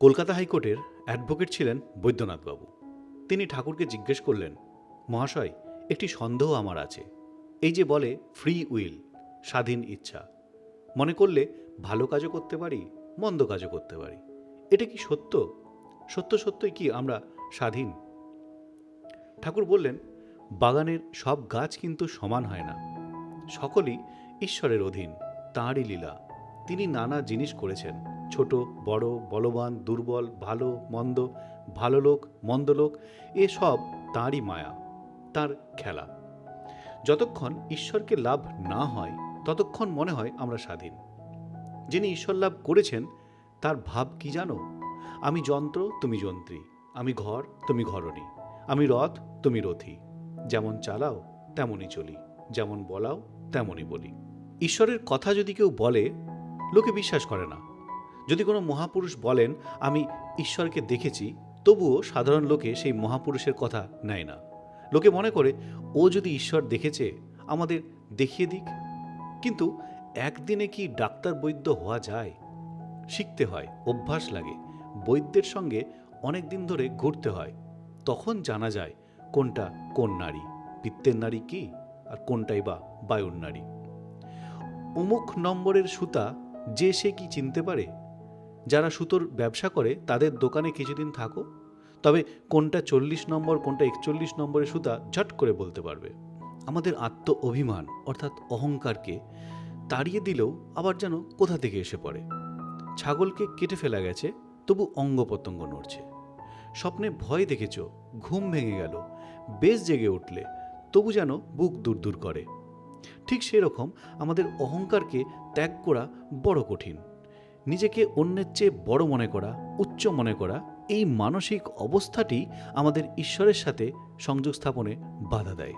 কলকাতা হাইকোর্টের অ্যাডভোকেট ছিলেন বৈদ্যনাথবাবু। তিনি ঠাকুরকে জিজ্ঞেস করলেন, মহাশয়, একটি সন্দেহ আমার আছে। এই যে বলে, ফ্রি উইল, স্বাধীন ইচ্ছা। মনে করলে ভালো কাজও করতে পারি, মন্দ কাজও করতে পারি। এটা কি সত্য? সত্য সত্যই কি আমরা স্বাধীন? ঠাকুর বললেন, বাগানের সব গাছ কিন্তু সমান হয় না। সকলই ঈশ্বরের অধীন, তাঁরই লীলা। তিনি নানা জিনিস করেছেন। ছোট, বড়, বলবান, দুর্বল, ভালো, মন্দ, ভালো লোক, মন্দ লোক, এ সব তাঁরই মায়া, তার খেলা। যতক্ষণ ঈশ্বরকে লাভ না হয়, ততক্ষণ মনে হয় আমরা স্বাধীন। যিনি ঈশ্বর লাভ করেছেন, তার ভাব কি জানো? আমি যন্ত্র, তুমি যন্ত্রী, আমি ঘর, তুমি ঘরণী, আমি রথ, তুমি রথী, যেমন চালাও, তেমনই চলি, যেমন বলাও, তেমনই বলি। ঈশ্বরের কথা যদি কেউ বলে, লোকে বিশ্বাস করে না। যদি কোনো মহাপুরুষ বলেন, আমি ঈশ্বরকে দেখেছি, তবুও সাধারণ লোকে সেই মহাপুরুষের কথা নেয় না। লোকে মনে করে, ও যদি ঈশ্বর দেখেছে, আমাদের দেখিয়ে দিক। কিন্তু একদিনে কি ডাক্তার বৈদ্য হওয়া যায়? শিখতে হয়, অভ্যাস লাগে। বৈদ্যের সঙ্গে অনেক দিন ধরে ঘুরতে হয়। তখন জানা যায়, কোনটা কোন নারী? পিত্তের নারী কি? আর কোনটাই বা বায়ুর নারী? অমুক নম্বরের সুতা যে সে কি চিনতে পারে? যারা সুতোর ব্যবসা করে, তাদের দোকানে কিছুদিন থাকো। তবে কোনটা চল্লিশ নম্বর, কোনটা একচল্লিশ নম্বরের সুতা ঝট করে বলতে পারবে। আমাদের আত্ম অভিমান অর্থাৎ অহংকারকে তাড়িয়ে দিলেও আবার যেন কোথা থেকে এসে পড়ে। ছাগলকে কেটে ফেলা গেছে, তবু অঙ্গ প্রত্যঙ্গ নড়ছে। স্বপ্নে ভয় দেখেছ, ঘুম ভেঙে গেল, বেশ জেগে উঠলে, তবু যেন বুক দূর দূর করে। ঠিক সেরকম আমাদের অহংকারকে ত্যাগ করা বড় কঠিন। নিজেকে অন্যের চেয়ে বড় মনে করা, উচ্চ মনে করা, এই মানসিক অবস্থাটি আমাদের ঈশ্বরের সাথে সংযোগ স্থাপনে বাধা দেয়।